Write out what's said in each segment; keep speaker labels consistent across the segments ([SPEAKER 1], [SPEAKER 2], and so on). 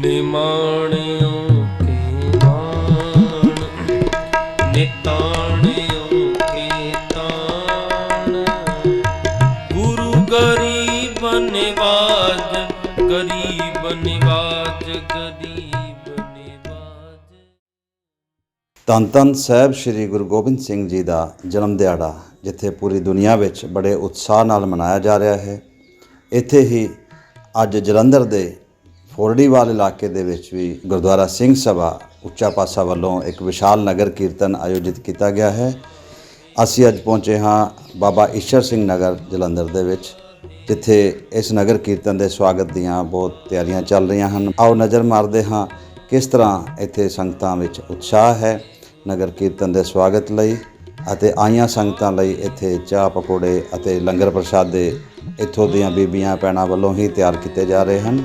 [SPEAKER 1] ਨਿਮਾਣਿਓ ਕੇ ਮਾਣ। ਨਿਤਾਣਿਓ ਕੇ ਤਾਣ। ਗੁਰੂ ਗਰੀਬ ਨਿਵਾਜ ਗਰੀਬ ਨਿਵਾਜ ਗਰੀਬ ਨਿਵਾਜ।
[SPEAKER 2] ਧੰਨ ਧੰਨ ਸਾਹਿਬ ਸ੍ਰੀ ਗੁਰੂ ਗੋਬਿੰਦ ਸਿੰਘ ਜੀ ਦਾ ਜਨਮ ਦਿਹਾੜਾ, ਜਿੱਥੇ ਪੂਰੀ ਦੁਨੀਆ ਵਿੱਚ ਬੜੇ ਉਤਸ਼ਾਹ ਨਾਲ ਮਨਾਇਆ ਜਾ ਰਿਹਾ ਹੈ। ਇੱਥੇ ਹੀ ਅੱਜ ਜਲੰਧਰ ਦੇ ਫੋਰੜੀਵਾਲ ਇਲਾਕੇ ਦੇ ਵਿੱਚ ਵੀ ਗੁਰਦੁਆਰਾ ਸਿੰਘ ਸਭਾ ਉੱਚਾ ਪਾਸਾ ਵੱਲੋਂ ਇੱਕ ਵਿਸ਼ਾਲ ਨਗਰ ਕੀਰਤਨ ਆਯੋਜਿਤ ਕੀਤਾ ਗਿਆ ਹੈ। ਅਸੀਂ ਅੱਜ ਪਹੁੰਚੇ ਹਾਂ ਬਾਬਾ ਈਸ਼ਰ ਸਿੰਘ ਨਗਰ ਜਲੰਧਰ ਦੇ ਵਿੱਚ, ਜਿੱਥੇ ਇਸ ਨਗਰ ਕੀਰਤਨ ਦੇ ਸਵਾਗਤ ਦੀਆਂ ਬਹੁਤ ਤਿਆਰੀਆਂ ਚੱਲ ਰਹੀਆਂ ਹਨ। ਆਓ ਨਜ਼ਰ ਮਾਰਦੇ ਹਾਂ ਕਿਸ ਤਰ੍ਹਾਂ ਇੱਥੇ ਸੰਗਤਾਂ ਵਿੱਚ ਉਤਸ਼ਾਹ ਹੈ ਨਗਰ ਕੀਰਤਨ ਦੇ ਸਵਾਗਤ ਲਈ ਅਤੇ ਆਈਆਂ ਸੰਗਤਾਂ ਲਈ ਇੱਥੇ ਚਾਹ ਪਕੌੜੇ ਅਤੇ ਲੰਗਰ ਪ੍ਰਸ਼ਾਦੇ ਇੱਥੋਂ ਦੀਆਂ ਬੀਬੀਆਂ ਭੈਣਾਂ ਵੱਲੋਂ ਹੀ ਤਿਆਰ ਕੀਤੇ ਜਾ ਰਹੇ ਹਨ।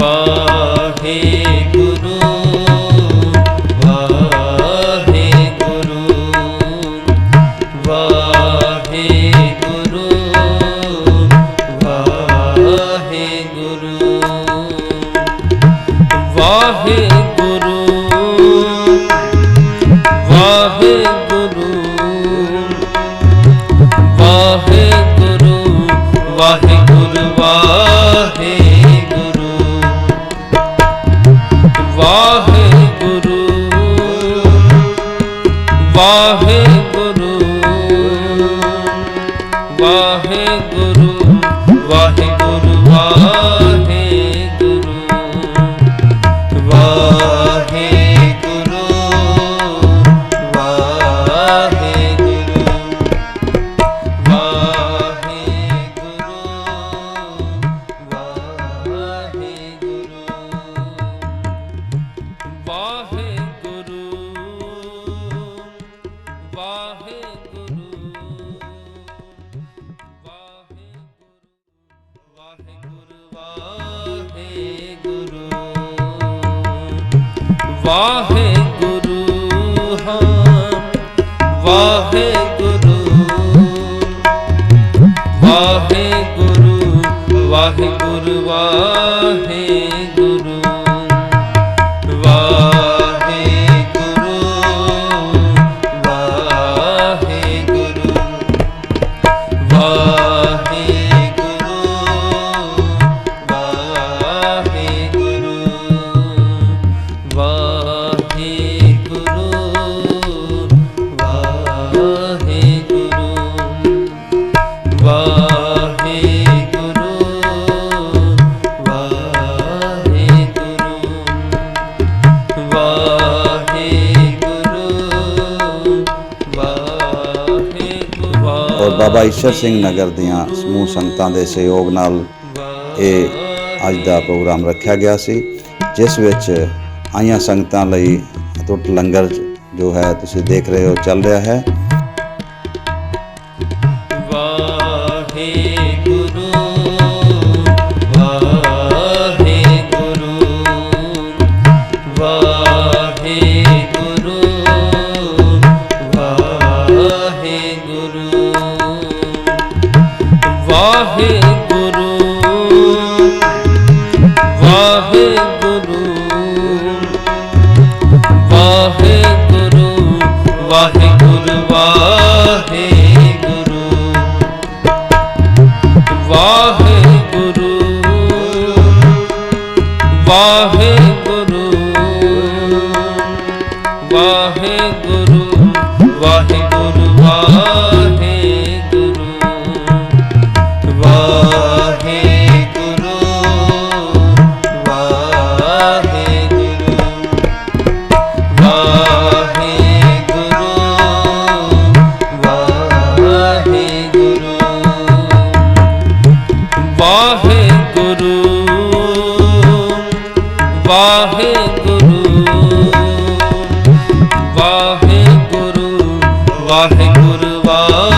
[SPEAKER 1] विवाहे ਵਾਹਿਗੁਰੂ ਵਾਹਿ ਵਾਹਿਗੁਰੂ ਹਾਂ ਵਾਹਿਗੁਰੂ ਵਾਹਿਗੁਰੂ ਵਾਹਿਗੁਰੂ ਵਾਹਿਗੁਰੂ।
[SPEAKER 2] ਬਾਬਾ ਈਸ਼ਰ ਸਿੰਘ ਨਗਰ ਦੀਆਂ ਸਮੂਹ ਸੰਗਤਾਂ ਦੇ ਸਹਿਯੋਗ ਨਾਲ ਇਹ ਅੱਜ ਦਾ ਪ੍ਰੋਗਰਾਮ ਰੱਖਿਆ ਗਿਆ ਸੀ, ਜਿਸ ਵਿੱਚ ਆਈਆਂ ਸੰਗਤਾਂ ਲਈ ਅਟੁੱਟ ਲੰਗਰ ਜੋ ਹੈ ਤੁਸੀਂ ਦੇਖ ਰਹੇ ਹੋ ਚੱਲ ਰਿਹਾ ਹੈ।
[SPEAKER 1] ਵਾਹਿਗੁਰੂ ਵਾਹਿਗੁਰੂ। ਵਾਹਿਗੁਰੂ ਵਾ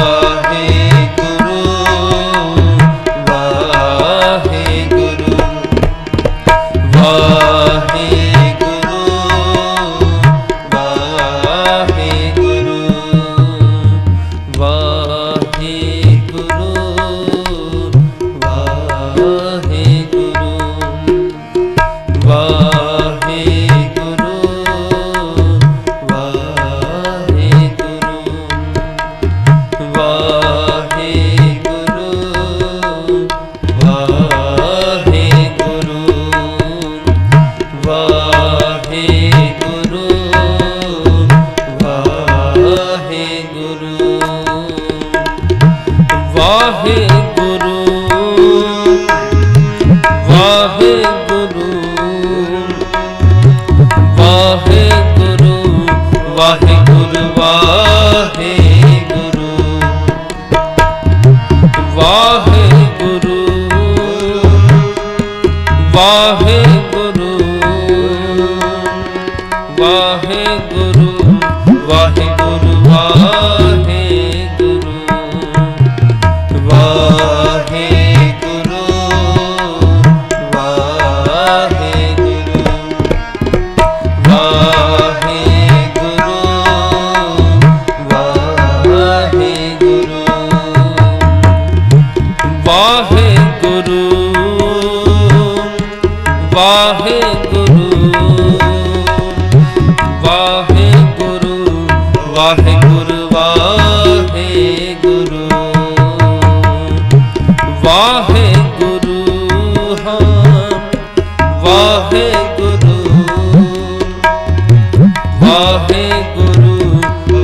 [SPEAKER 1] ਵਾਹਿਗੁਰੂ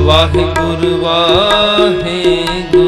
[SPEAKER 1] ਵਾਹਿਗੁਰੂ ਵਾਹਿਗੁਰੂ।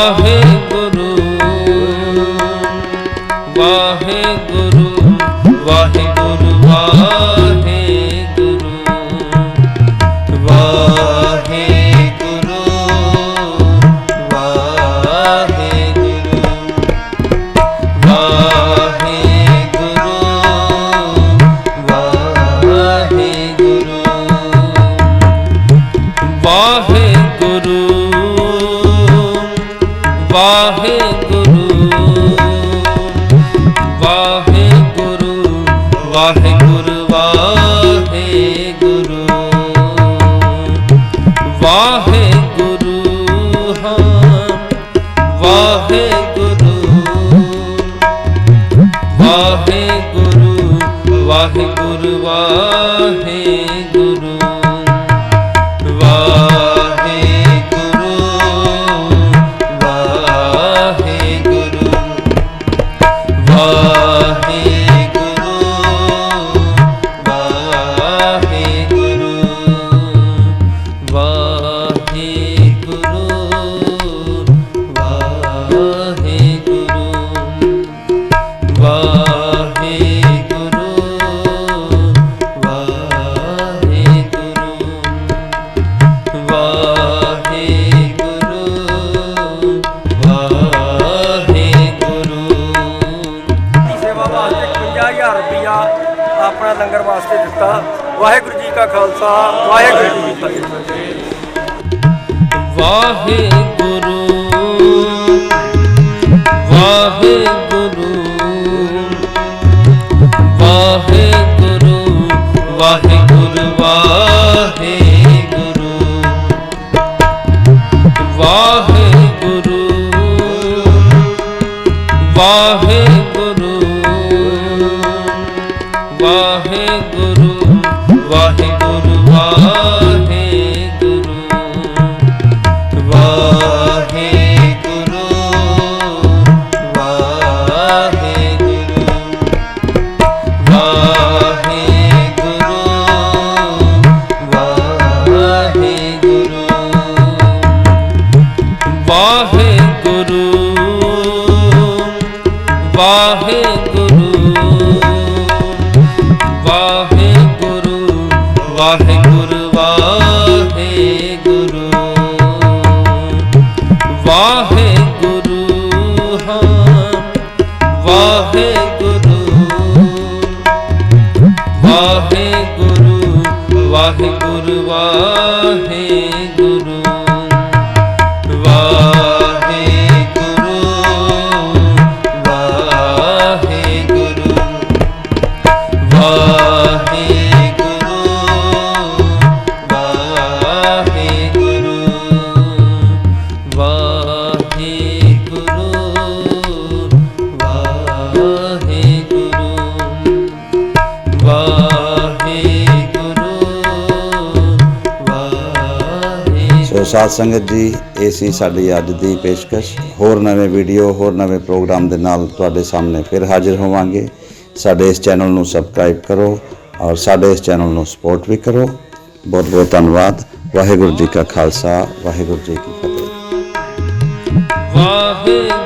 [SPEAKER 1] ਵਾਹਿਗੁਰੂ ਵਾਹਿਗੁਰੂ। ਵਾਹਿਗੁਰੂ ਵਾਹਿਗੁਰੂ ਵਾਹਿਗੁਰੂ ਵਾਹਿਗੁਰੂ ਵਾਹਿਗੁਰੂ ਵਾਹਿਗੁਰੂ ਵਾਹਿਗੁਰੂ ਵਾਹਿਗੁਰੂ ਵਾਹਿਗੁਰੂ।
[SPEAKER 2] ਸੋ ਸਾਧ ਸੰਗਤ ਜੀ, ਇਹ ਸੀ ਸਾਡੀ ਅੱਜ ਦੀ ਪੇਸ਼ਕਸ਼। ਹੋਰ ਨਵੇਂ ਵੀਡੀਓ, ਹੋਰ ਨਵੇਂ ਪ੍ਰੋਗਰਾਮ ਦੇ ਨਾਲ ਤੁਹਾਡੇ ਸਾਹਮਣੇ ਫਿਰ ਹਾਜ਼ਰ ਹੋਵਾਂਗੇ। ਸਾਡੇ ਇਸ ਚੈਨਲ ਨੂੰ ਸਬਸਕ੍ਰਾਈਬ ਕਰੋ ਔਰ ਸਾਡੇ ਇਸ ਚੈਨਲ ਨੂੰ ਸਪੋਰਟ ਵੀ ਕਰੋ। ਬਹੁਤ ਬਹੁਤ ਧੰਨਵਾਦ। ਵਾਹਿਗੁਰੂ ਜੀ ਕਾ ਖਾਲਸਾ, ਵਾਹਿਗੁਰੂ ਜੀ ਕੀ ਫਤਿਹ।
[SPEAKER 1] ਵਾਹਿਗੁਰੂ